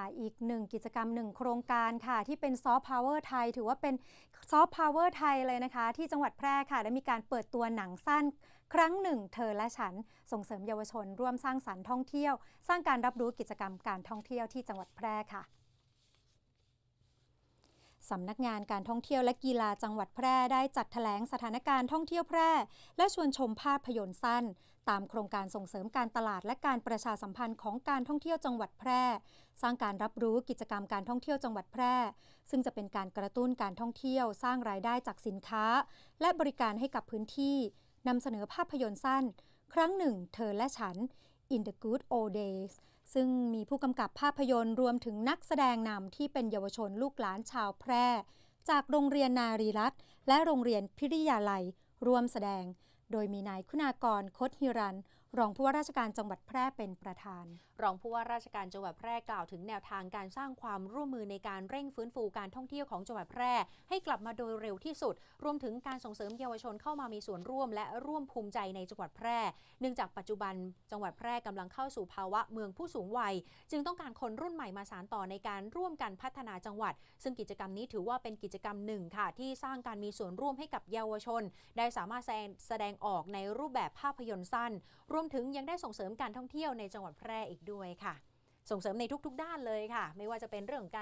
ค่ะอีกหนึ่งกิจกรรมหนึ่งโครงการค่ะ ที่เป็นซอฟต์พาวเวอร์ไทย ถือว่าเป็นซอฟต์พาวเวอร์ไทยเลยนะคะ ที่จังหวัดแพร่ค่ะ ได้มีการเปิดตัวหนังสั้น ครั้งหนึ่ง เธอและฉันส่งเสริมเยาวชน ร่วมสร้างสรรค์ท่องเที่ยว สร้างการรับรู้กิจกรรมการท่องเที่ยวที่จังหวัดแพร่ค่ะ สำนักงานการท่องเที่ยวและกีฬาจังหวัดแพร่ได้จัดแถลงสถานการณ์ท่องเที่ยวแพร่ และชวนชมภาพยนตร์สั้น ตามโครงการส่งเสริมการตลาดและการประชาสัมพันธ์ของการท่องเที่ยวจังหวัดแพร่ สร้างการรับรู้กิจกรรมการท่องเที่ยวจังหวัดแพร่ ซึ่งจะเป็นการกระตุ้นการท่องเที่ยว สร้างรายได้จากสินค้า และบริการให้กับพื้นที่นำเสนอภาพยนตร์สั้น ครั้งหนึ่ง เธอและฉัน In the Good Old Days ซึ่งมีผู้กำกับภาพยนตร์รวมถึงนักแสดงนำที่เป็นเยาวชนลูกหลานชาวแพร่ จากโรงเรียนนารีรัตน์และโรงเรียนพิริยาลัยร่วมแสดง โดยมีนายคุณากรคดฮิรัน รองผู้ว่าราชการจังหวัดแพร่เป็นประธาน รองผู้ว่าราชการจังหวัดแพร่กล่าวถึงแนวทางการสร้างความร่วมมือในการเร่งฟื้นฟูการท่องเที่ยวของจังหวัดแพร่ ให้กลับมาโดยเร็วที่สุด รวมถึงการส่งเสริมเยาวชนเข้ามามีส่วนร่วม และร่วมภูมิใจในจังหวัดแพร่ เนื่องจากปัจจุบันจังหวัดแพร่กำลังเข้าสู่ภาวะเมืองผู้สูงวัย จึงต้องการคนรุ่นใหม่มาสานต่อในการร่วมกันพัฒนาจังหวัด ซึ่งกิจกรรมนี้ถือว่าเป็นกิจกรรมหนึ่งค่ะ ที่สร้างการมีส่วนร่วมให้กับเยาวชน ได้สามารถแสดงแสดงออกในรูปแบบภาพยนตร์สั้นรวมถึงยังได้ส่งเสริมการท่องเที่ยวในจังหวัดแพร่อีกด้วยค่ะ ส่งเสริมในทุกๆ ด้านเลยค่ะ ไม่ว่าจะเป็นเรื่องของการ